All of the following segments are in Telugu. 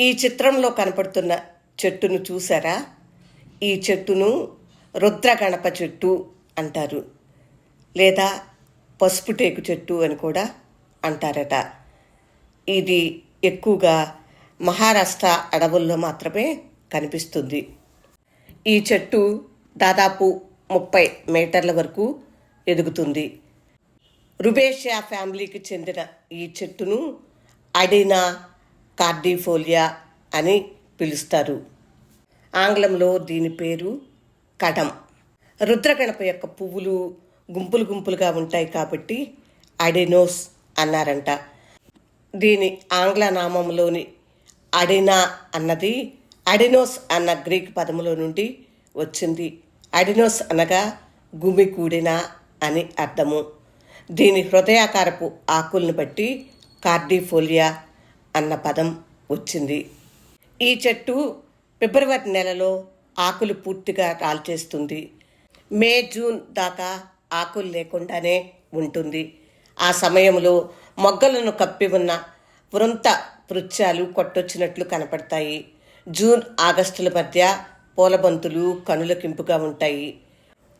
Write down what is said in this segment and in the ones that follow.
ఈ చిత్రంలో కనపడుతున్న చెట్టును చూసారా ఈ చెట్టును రుద్రగణప చెట్టు అంటారు. లేదా పసుపు టేకు చెట్టు అని కూడా అంటారట. ఇది ఎక్కువగా మహారాష్ట్ర అడవుల్లో మాత్రమే కనిపిస్తుంది. ఈ చెట్టు దాదాపు ముప్పై మీటర్ల వరకు ఎదుగుతుంది. రుబేషియా ఫ్యామిలీకి చెందిన ఈ చెట్టును అడినా కార్డిఫోలియా అని పిలుస్తారు. ఆంగ్లంలో దీని పేరు కడం రుద్రగణప యొక్క పువ్వులు గుంపులు గుంపులుగా ఉంటాయి కాబట్టి అడినోస్ అన్నారంట. దీని ఆంగ్ల నామంలోని అడినా అన్నది అడినోస్ అన్న గ్రీక్ పదములో నుండి వచ్చింది. అడినోస్ అనగా గుమి కూడిన అని అర్థము. దీని హృదయాకారపు ఆకుల్ని బట్టి కార్డిఫోలియా అన్న పదం వచ్చింది. ఈ చెట్టు ఫిబ్రవరి నెలలో ఆకులు పూర్తిగా రాల్చేస్తుంది మే జూన్ దాకా ఆకులు లేకుండానే ఉంటుంది. ఆ సమయంలో మొగ్గలను కప్పి ఉన్న వృంత పృచ్ఛాలు కొట్టొచ్చినట్లు కనపడతాయి. జూన్ ఆగస్టుల మధ్య పూలబంతులు కనులకింపుగా ఉంటాయి.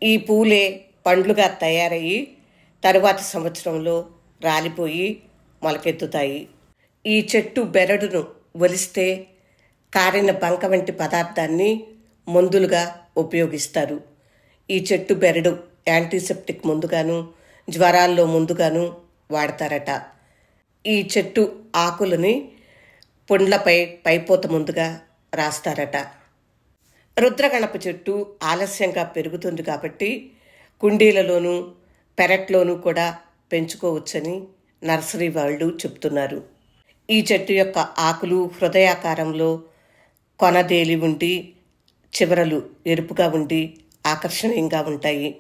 ఈ పూలే పండ్లుగా తయారయ్యి తరువాతి సంవత్సరంలో రాలిపోయి మొలకెత్తుతాయి. ఈ చెట్టు బెరడును ఒలిస్తే కారిన బంక వంటి పదార్థాన్ని మందులుగా ఉపయోగిస్తారు. ఈ చెట్టు బెరడు యాంటీసెప్టిక్ ముందుగాను జ్వరాల్లో ముందుగాను వాడతారట. ఈ చెట్టు ఆకులని పుండ్లపై పైపోత ముందుగా రాస్తారట. రుద్రగణప చెట్టు ఆలస్యంగా పెరుగుతుంది కాబట్టి కుండీలలోనూ పెరట్లోనూ కూడా పెంచుకోవచ్చని నర్సరీ వాళ్ళు చెప్తున్నారు. ఈ చెట్టు యొక్క ఆకులు హృదయాకారంలో కొనదేలి ఉండి చివరలు ఎరుపుగా ఉండి ఆకర్షణీయంగా ఉంటాయి.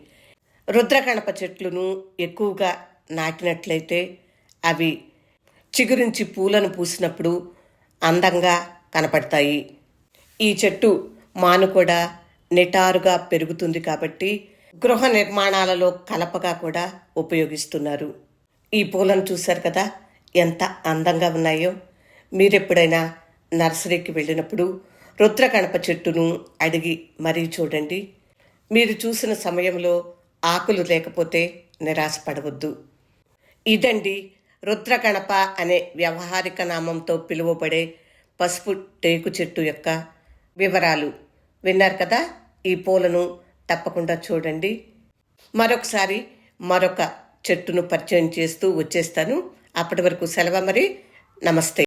రుద్రగణప చెట్లను ఎక్కువగా నాటినట్లయితే అవి చిగురించి పూలను పూసినప్పుడు అందంగా కనపడతాయి. ఈ చెట్టు మాను కూడా నిటారుగా పెరుగుతుంది కాబట్టి గృహ నిర్మాణాలలో కలపగా కూడా ఉపయోగిస్తున్నారు. ఈ పూలను చూశారు కదా? ఎంత అందంగా ఉన్నాయో. మీరెప్పుడైనా నర్సరీకి వెళ్ళినప్పుడు రుద్రగణప చెట్టును అడిగి మరీ చూడండి. మీరు చూసిన సమయంలో ఆకులు లేకపోతే నిరాశపడవద్దు. ఇదండి రుద్రగణప అనే వ్యవహారిక నామంతో పిలువబడే పసుపు టేకు చెట్టు యొక్క వివరాలు. విన్నారు కదా? ఈ పూలను తప్పకుండా చూడండి. మరొకసారి మరొక చెట్టును పరిచయం చేస్తూ వచ్చేస్తాను. అప్పటి వరకు సెలవు మరి నమస్తే.